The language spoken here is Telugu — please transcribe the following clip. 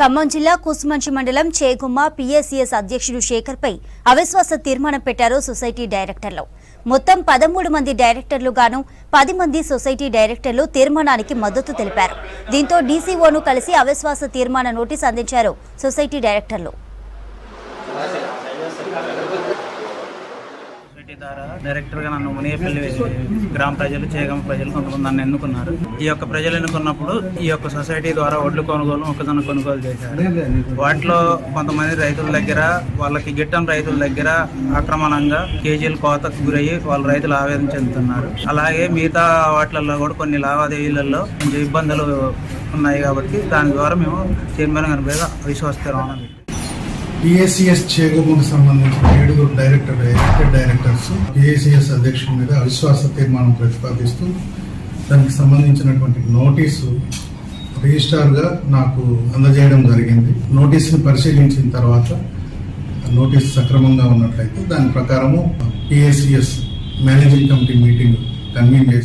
ఖమ్మం జిల్లా కుసుమంచి మండలం చేగుమ్మ పిఎస్సిఎస్ అధ్యక్షుడు శేఖర్ పై అవిశ్వాస తీర్మానం పెట్టారు సొసైటీ డైరెక్టర్లు. మొత్తం పదమూడు మంది డైరెక్టర్లు గాను పది మంది సొసైటీ డైరెక్టర్లు తీర్మానానికి మద్దతు తెలిపారు. దీంతో డీసీఓను కలిసి అవిశ్వాస తీర్మాన నోటీస్ అందించారు సొసైటీ డైరెక్టర్లు. సొసైటీ ద్వారా డైరెక్టర్గా నన్ను మునియపల్లి గ్రామ ప్రజలు చేయగమ ప్రజలు కొంతమంది నన్ను ఎన్నుకున్నారు. ఈ యొక్క ప్రజలు ఎన్నుకున్నప్పుడు ఈ యొక్క సొసైటీ ద్వారా ఒడ్లు కొనుగోలు మొక్కజొన్న కొనుగోలు చేశారు. వాటిలో కొంతమంది రైతుల దగ్గర వాళ్ళకి గిట్టం రైతుల దగ్గర ఆక్రమణంగా కేజీలు కోతకు గురయ్యి వాళ్ళ రైతులు ఆవేదన చెందుతున్నారు. అలాగే మిగతా వాటిలలో కూడా కొన్ని లావాదేవీలలో కొంచెం ఇబ్బందులు ఉన్నాయి కాబట్టి దాని ద్వారా మేము చైర్మన్ గారి మీద విశ్వసిస్తున్నాం పిఏసిఎస్ చేగముకు సంబంధించిన ఏడుగురు డైరెక్టర్ ఎలక్టెడ్ డైరెక్టర్స్ పిఏసిఎస్ అధ్యక్షుడి మీద అవిశ్వాస తీర్మానం ప్రతిపాదిస్తూ దానికి సంబంధించినటువంటి నోటీసు రిజిస్ట్రార్గా నాకు అందజేయడం జరిగింది. నోటీస్ని పరిశీలించిన తర్వాత ఆ నోటీస్ సక్రమంగా ఉన్నట్లయితే దాని ప్రకారము PACS managing committee meeting convene చేసి